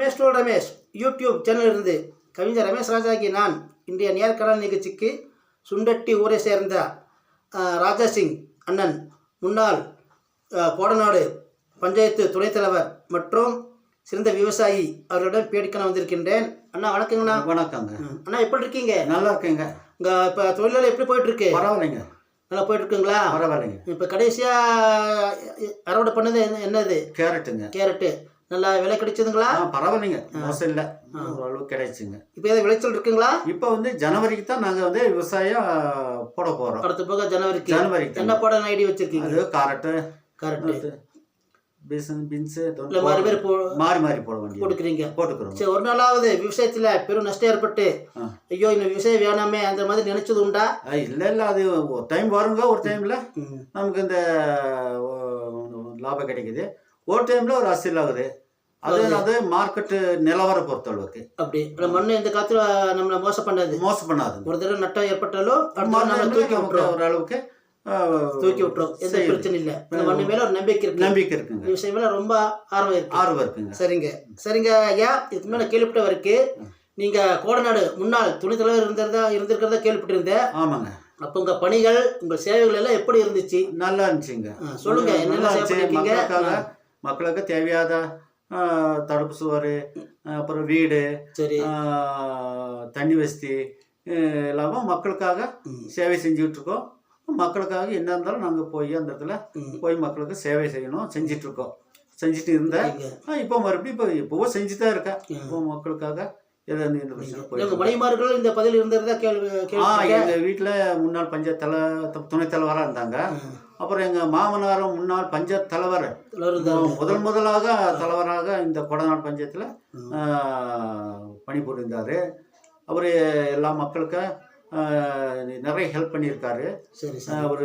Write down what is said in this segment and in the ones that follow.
ரமேஷ் டோல் ரமேஷ் யூடியூப் சேனலிலிருந்து கவிஞர் ரமேஷ் ராஜாகி நான் இன்றைய நேர்காணல் நிகழ்ச்சிக்கு சுண்டட்டி ஊரை சேர்ந்த ராஜா சிங் அண்ணன் முன்னாள் கோடநாடு பஞ்சாயத்து துணைத் தலைவர் மற்றும் சிறந்த விவசாயி அவர்களிடம் பேடிக்கண வந்திருக்கின்றேன். அண்ணா வணக்கங்கண்ணா. வணக்கங்க. அண்ணா எப்படி இருக்கீங்க? நல்லா இருக்கேங்க உங்க இப்போ தொழிலாளர் எப்படி போயிட்டு இருக்கு பரவாயில்லைங்க. நல்லா போயிட்டு இருக்குங்களா பரவாயில்லைங்க. இப்போ கடைசியாக அறுவடை பண்ணது என்ன என்னது? கேரட்டுங்க. கேரட்டு. நல்லா விலை கிடைச்சதுங்களா? பரவாயில்லைங்க. மோசம் இல்லை. ஓரளவு கிடைச்சுங்க. இப்போ எதாவது விளைச்சல் இருக்குங்களா? இப்போ வந்து ஜனவரிக்கு தான் நாங்கள் வந்து விவசாயம் போட போகிறோம் அடுத்த போக ஜனவரிக்கு. ஜனவரிக்கு. என்ன போட ஐடி வச்சிருக்கீங்க? அது காரட்டு கரெக்டு பீசன் பீன்ஸு இல்லை மாறி பேர் போ மாறி மாறி போட வேண்டியது. போட்டுக்கிறீங்க. போட்டுக்கிறோம். சரி ஒரு நாளாவது விவசாயத்தில் பெரும் நஷ்டம் ஏற்பட்டு. ஐயோ இந்த விவசாயம் வேணாமே அந்த மாதிரி நினைச்சது உண்டா? இல்லை இல்லை அது ஒரு டைம் வருங்க ஒரு டைமில். நமக்கு இந்த லாபம் கிடைக்குது. ஒரு டைமில் ஒரு அசில் ஆகுது. அது அது மார்க்கெட்டு நிலவரம் பொறுத்தளவுக்கு. அப்படி. அந்த மண் இந்த காலத்துல நம்மளை மோசம் பண்ணாது மோசம் பண்ணாதுங்க ஒரு தடவை நட்டம் ஏற்பட்டாலும் தூக்கி விட்டுரும். ஓரளவுக்கு தூக்கி விட்டுரும். எந்த. பிரச்சனை இல்லை. அந்த மண்ணு மேல ஒரு நம்பிக்கை இருக்கு. நம்பிக்கை இருக்குங்க. விவசாயம் மேல ரொம்ப ஆர்வம் இருக்கு. ஆர்வம் இருக்குங்க. சரிங்க. சரிங்க ஐயா. இதுக்கு மேலே கேள்விப்பட்ட வரைக்கும் நீங்கள் கோடநாடு முன்னாள் துணைத் தலைவர் இருந்திருந்தா இருந்திருக்கிறதா கேள்விப்பட்டிருந்தேன். ஆமாங்க. அப்போ உங்கள் பணிகள் உங்கள் சேவைகள் எல்லாம் எப்படி இருந்துச்சு? நல்லா இருந்துச்சுங்க. சொல்லுங்க. என்னென்ன மக்களுக்கு தேவையாத தடுப்பு சுவர் அப்புறம் வீடு தண்ணி வசதி எல்லாமே மக்களுக்காக. சேவை செஞ்சுக்கிட்டு இருக்கோம் மக்களுக்காக என்ன இருந்தாலும் நாங்கள் போய் அந்த இடத்துல. போய் மக்களுக்கு சேவை செய்யணும் செஞ்சுட்டு இருக்கோம் செஞ்சுட்டு இருந்தேன் இப்போ மறுபடியும் இப்போ இப்போவும் செஞ்சு தான் இருக்கேன். இப்போ மக்களுக்காக அந்த இந்த பதில் இருந்திருந்தா கேள்வி எங்கள் வீட்டில் முன்னாள் பஞ்சாயத்து தலை துணைத் தலைவராக இருந்தாங்க. அப்புறம் எங்கள் மாமனாரும் முன்னாள் பஞ்சாயத்து தலைவர். தலைவர் முதல் முதலாக தலைவராக இந்த கொடநாடு பஞ்சாயத்தில் பணிபுரிந்தார். அவர் எல்லா மக்களுக்கு ஆ, நிறைய ஹெல்ப் பண்ணியிருக்காரு. அவர்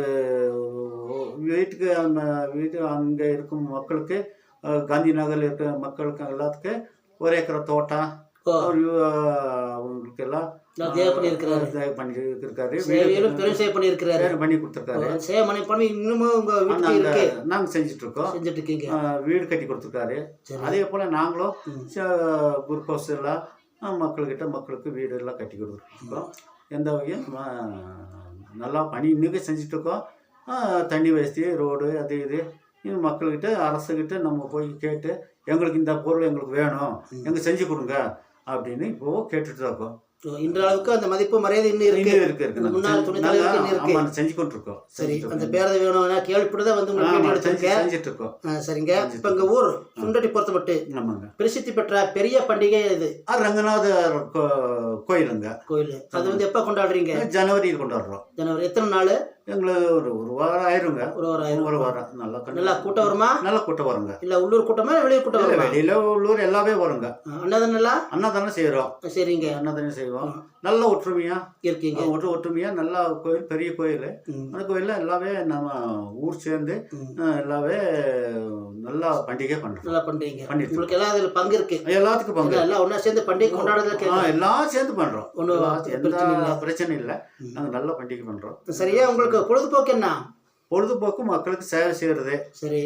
வீட்டுக்கு அந்த வீட்டு அங்கே இருக்கும் மக்களுக்கு காந்தி நகரில் இருக்கிற மக்களுக்கு எல்லாத்துக்கும் ஒரு ஏக்கரை தோட்டம் அவர் அவங்களுக்கு எல்லாம் தேவை பண்ணியிருக்கிறாரு. தயவு சேவையிலும் பெரும் சேவை பண்ணியிருக்கிறாரு. வேறு பண்ணி கொடுத்துருக்காரு. சேவை பண்ணி பண்ணி இன்னமும் உங்க வீட்டுக்கு இருக்கு. நாங்கள் செஞ்சுட்டு இருக்கோம் செஞ்சுட்டு இருக்கீங்க ஆஹ் வீடு கட்டி கொடுத்துருக்காரு. அதே போல் நாங்களும். குரூப் ஹவுஸ் எல்லாம் மக்கள்கிட்ட மக்களுக்கு வீடு எல்லாம் கட்டி கொடுத்துருக்கோம். எந்த வகையும் நல்லா பணி இன்னும் செஞ்சுட்டு இருக்கோம் தண்ணி வசதி ரோடு அது இது. இது மக்கள்கிட்ட அரசுகிட்ட நம்ம போய் கேட்டு எங்களுக்கு இந்த பொருள் எங்களுக்கு வேணும். எங்களுக்கு செஞ்சு கொடுங்க. அப்படின்னு இப்போ கேட்டுட்டு தான் இருக்கோம். இன்றளவுக்கு அந்த மதிப்பு மரியாதை இன்னும் இருக்கு. இருக்கு இருக்கு. முன்னாள் இருக்கு. ஆமா, செஞ்சு கொண்டு இருக்கோம் சரி அந்த. பேரதை வேணும் நான் கேள்விப்பட்டுதான் வந்து உங்களுக்கு செஞ்சுட்டு இருக்கோம். சரிங்க. இப்போ எங்கள் ஊர் சுண்டட்டி பொறுத்த மட்டும் ஆமாங்க. பிரசித்தி பெற்ற பெரிய பண்டிகை இது கோ- கோயிலுங்க. கோயில். அது வந்து எப்போ கொண்டாடுறீங்க? ஜனவரியில் கொண்டாடுறோம். ஜனவரி எத்தனை நாள்? எங்களுக்கு ஒரு ஒரு வாரம் ஆயிருங்க. ஒரு ஒரு ஆயிரம் ஒரு வாரம். நல்லா நல்லா கூட்டம் வருமா? நல்ல கூட்டம் வருங்க. இல்லை உள்ளூர் கூட்டமா வெளியூர் கூட்டம் இல்ல, வருமா? வெளியில உள்ளூர் எல்லாமே வருங்க. ஆ, அன்னதானம்லாம் அன்னதானம் செய்கிறோம் சரிங்க. அன்னதானம் செய்வோம். நல்ல ஒற்றுமையா. இருக்கீங்க. ஒற்று ஒற்றுமையா நல்ல கோயில் பெரிய கோயில். அந்த கோயிலில் எல்லாமே நம்ம ஊர் சேர்ந்து எல்லாமே நல்லா பண்டிகை பண்ணுறோம் நல்லா பண்றீங்க பண்ணிட்டு உங்களுக்கு எல்லாம் அதில் பங்கு இருக்கு. எல்லாத்துக்கும் பங்கு எல்லாம் ஒன்றா சேர்ந்து பண்டிகை கொண்டாடுறதுக்கு எல்லாம் சேர்ந்து பண்றோம். ஒண்ணும் எல்லாம் எந்த பிரச்சனை இல்ல. பிரச்சனை இல்லை. நாங்க நல்ல பண்டிகை பண்றோம். சரியா உங்களுக்கு பொழுதுபோக்கு என்ன? பொழுதுபோக்கு மக்களுக்கு சேவை செய்யறது. சரி.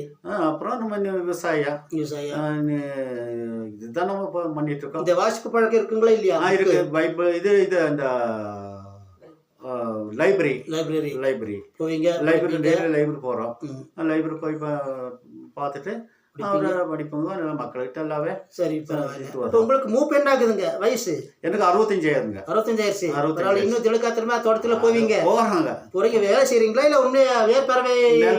அப்புறம் நம்ம விவசாயம். விவசாயம். இதுதான் நம்ம இப்போ பண்ணிட்டு இருக்கோம். இந்த வாசிப்பு பழக்கம் இருக்குங்களா இல்லையா இருக்கு. பைபிள் இது இது அந்த லைப்ரரி. லைப்ரரி. லைப்ரரி. போவீங்க? லைப்ரரி டெய்லி லைப்ரரி போகிறோம். லைப்ரரி போய் பார்த்துட்டு படிப்போங்க? மக்கள்கிட்ட எல்லாமே சரி. இப்போ உங்களுக்கு மூப்பு என்ன ஆகுதுங்க? வயசு? எனக்கு அறுபத்தஞ்சாயிரங்க. அறுபத்தஞ்சாயிரச்சு. அறுபத்தஞ்சாயிரம். பரவாயில்ல இன்னும் திலக்காத்திரமா தோட்டத்துல போவீங்க? போகிறாங்க போறீங்க வேலை செய்றீங்களா? இல்ல உண்மையா மேற்பார்வை.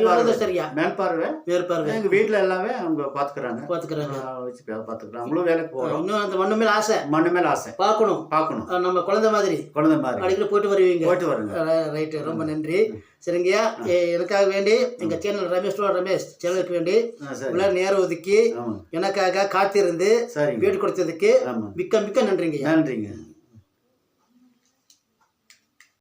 வளர்ந்தா சரியா? மேல்பார்வை வேர்பறவை எங்கள் வீட்டில் எல்லாமே அவங்க பார்த்துக்கிறாங்க பாத்துக்கிறாங்க. வச்சு பார்த்துக்கிறோம் அவங்களும் வேலைக்கு போகிறோம் இன்னும் அந்த மண்ணு மேல ஆசை? மண்ணு மேல ஆசை. பார்க்கணும் பார்க்கணும் நம்ம குழந்தை மாதிரி. குழந்தை மாதிரி. அடிக்கடி போயிட்டு வருவீங்க. போயிட்டு வருங்க. ரைட்டு. ரொம்ப நன்றி. சரிங்கய்யா? எனக்காக வேண்டி எங்க சேனல் ரமேஷ் ரமேஷ் சேனலுக்கு வேண்டி இவ்வளவு நேரம் ஒதுக்கி எனக்காக காத்திருந்து வீடு கொடுத்ததுக்கு மிக்க மிக்க நன்றிங்கய்யா. நன்றிங்க.